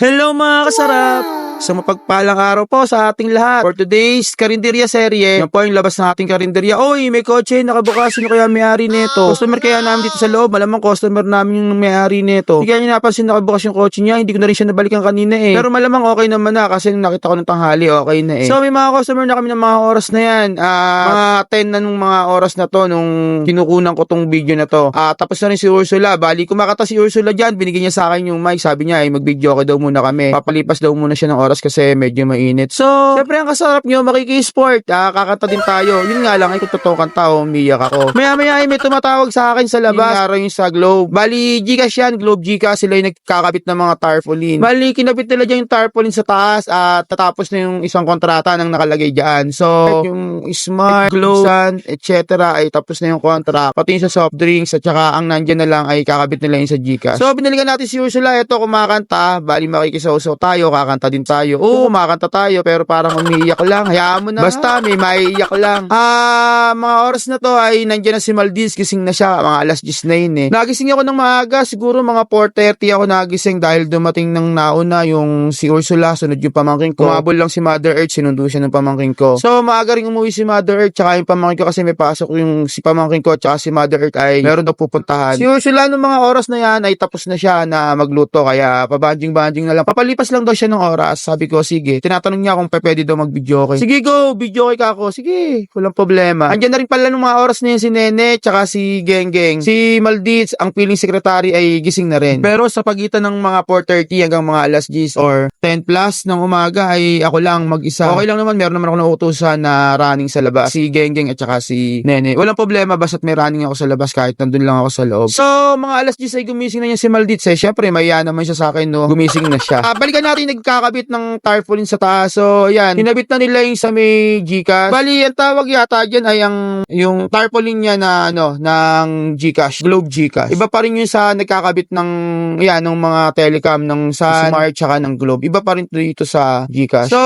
Hello mga kasarap! Sa mapagpalang araw po sa ating lahat. For today's Karinderya serye, yan po yung labas ng ating Karinderya. Oy, may kotse, nakabukas, sino kaya may-ari nito? Customer kaya namin dito sa loob, malamang customer namin yung may-ari nito. Hindi kaya napansin nakabukas yung kotse niya, hindi ko na rin siya nabalikan kanina eh. Pero malamang okay naman na kasi nung nakita ko ng tanghali, okay na eh. So may mga customer na kami ng mga oras na yan. Ah, mga 10 na nung mga oras na to nung kinukunan ko tong video na to. Ah, tapos na rin si Ursula. Bali, kumakata si Ursula dyan, binigyan niya sa akin yung mic. Sabi niya, ay mag-video okay daw muna kami. Papalipas daw muna siya ng oras kasi medyo mainit. So, syempre ang kasarap nyo, makikisport. Ah, kakanta din tayo. Yun nga lang, ay kung totoo kang tao, umiyak ako. Maya maya ay may tumatawag sa akin sa labas. Yung araw yung sa Globe. Bali, Gcash yan, Globe Gcash. Sila yung nagkakabit ng mga tarpaulin. Bali, kinabit nila dyan yung tarpaulin sa taas at tatapos na yung isang kontrata nang nakalagay dyan. So, yung Smart, Globe, Sun, etc. ay tapos na yung contract. Pati yung sa soft drinks at saka ang nandyan na lang ay kakabit nila yung sa Gcash. So, binalikan natin si Ursula. Ito, kumakanta. Bali, makikisaw-saw tayo. Kakanta din tayo. Oo, kumakanta tayo. Pero parang umiiyak lang. Hayaan mo na. Basta, may maiiyak lang. Ah, mga oras na to ay nandyan na si Maldives. Gising na siya. Mga alas 10 na yun eh. Nagising ako ng maaga. Siguro mga 4.30 ako nagising dahil dumating ng nauna yung si Ursula. Sunod yung pamangking ko. Kumabol lang si Mother Earth. Sinundo siya ng pamangking ko. So, maaga rin umuwi si Mother Earth. Tsaka yung pamangking ko kasi may pasok yung si pamangking ko. Tsaka si Mother Earth ay meron daw pupuntahan. Si Ursula nung mga oras na yan ay tapos na siya na magluto. Kaya pabanjing-banjing na lang. Papalipas lang daw siya ng oras. Sabi ko, sige. Tinatanong niya kung pwede daw mag-video okay. Sige, go. Video okay ka ako. Sige. Walang problema. Andyan na rin pala nung mga oras na yun si Nene. Tsaka si Geng-Geng. Si Maldives, ang piling secretary ay gising na rin. Pero sa pagitan ng mga 4.30 hanggang mga alas 10 or 10 plus ng umaga ay ako lang mag-isa. Okay lang naman. Meron naman ako nautusan na running sa labas. Si Geng-Geng at tsaka si Nene. Walang problema basta't may running ako sa labas kahit nandun lang ako sa loob. So, mga alas 10 ay gumising na niya si Maldives eh. Syempre, maya naman siya sa akin no. Gumising na siya. Ah, balikan natin nagkakabit ng tarpaulin sa taas. So, yan. Hinabit na nila yung sa may Gcash. Bali, ang tawag yata dyan ay ang yung tarpaulin niya na ano, ng Gcash, Globe Gcash. Iba pa rin yung sa nagkakabit ng yan, ng mga telecom ng sa Smart tsaka ng Globe. Iba pa rin dito sa Gcash. So,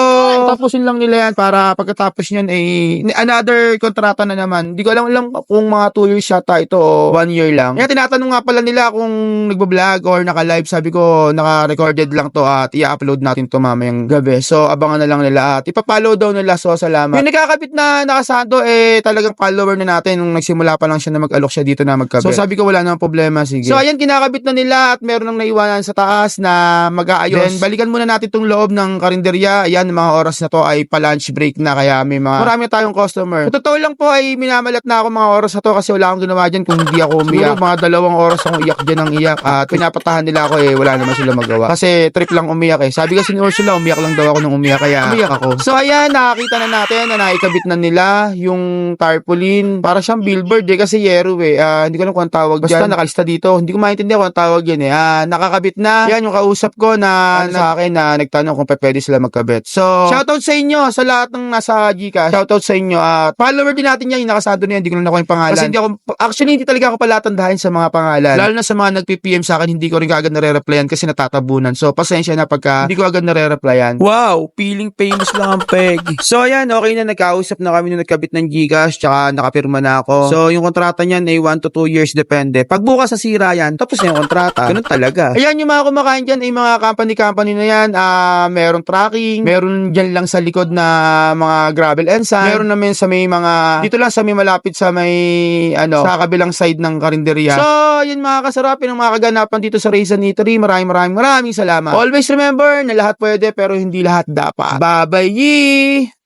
tapusin lang nila yan para pagkatapos niyan ay another kontrata na naman. Hindi ko alam lang kung mga 2 years yata ito o 1 year lang. Kaya tinatanong nga pala nila kung nagbo-vlog or naka-live. Sabi ko, naka-recorded lang to at i-upload natin to mamayang gabi. So, abangan na lang nila at ipapollow daw nila. So, salamat. Yung nakakabit na nakasando, eh, talagang follower na natin nung nagsimula pa lang siya na mag-alok siya dito na magkabit. So, sabi ko, wala namang problema. Sige. So, ayan, kinakabit na nila at meron nang naiwanan sa taas na mag-aayos. Then, balikan muna natin tong loob ng karinderya. Ayan, mga oras na to ay pa-lunch break na kaya may mga marami tayong customer. Sa totoo lang po ay minamalat na ako mga oras na to kasi wala akong ginawa dyan kung hindi ako umiyak. Siguro mga dalawang oras akong iyak dyan ng iyak at pinapatahan nila ako eh wala naman sila magawa. Kasi trip lang umiyak eh. Sabi kasi ni Ursula umiyak lang daw ako nung umiyak kaya umiyak ako. So ayan, nakakita na natin na naikabit na nila yung tarpaulin. Para siyang billboard eh kasi yero eh. Ah, hindi ko alam kung ang tawag Basta dyan. nakalista dito. Hindi ko maintindihan kung ang tawag yan eh. Ah, nakakabit na. Yan yung kausap ko na, na sa akin na nagtanong kung pwede sila magkabit. So, shoutout sa inyo sa lahat ng nasa Gcash. Shoutout sa inyo at follower din natin yan. Yung nakasado na yan. Hindi ko lang ako yung pangalan. Kasi hindi ako, actually hindi talaga ako palatandahin sa mga pangalan. Lalo na sa mga nagpi-PM sa akin, hindi ko rin kagad nare-replyan kasi natatabunan. So, pasensya na pagka hindi ko agad nare-replyan. Wow! Feeling famous lang ang peg. So, ayan. Okay na. Nagkausap na kami nung nagkabit ng Gcash tsaka nakapirma na ako. So, yung kontrata niyan ay 1 to 2 years depende. Pag bukas sa sira yan, tapos na yung kontrata. Ganun talaga. Ayan yung mga kumakain dyan ay mga company-company na yan. Ah, meron tracking, meron dyan lang sa likod na mga gravel and sand. Meron naman sa may mga, dito lang sa may malapit sa may, ano, sa kabilang side ng karinderya. So, yun mga kasarapin ang mga kaganapan dito sa Raisin Eatery. Maraming maraming maraming salamat. Always remember na lahat pwede pero hindi lahat dapat. Bye-bye!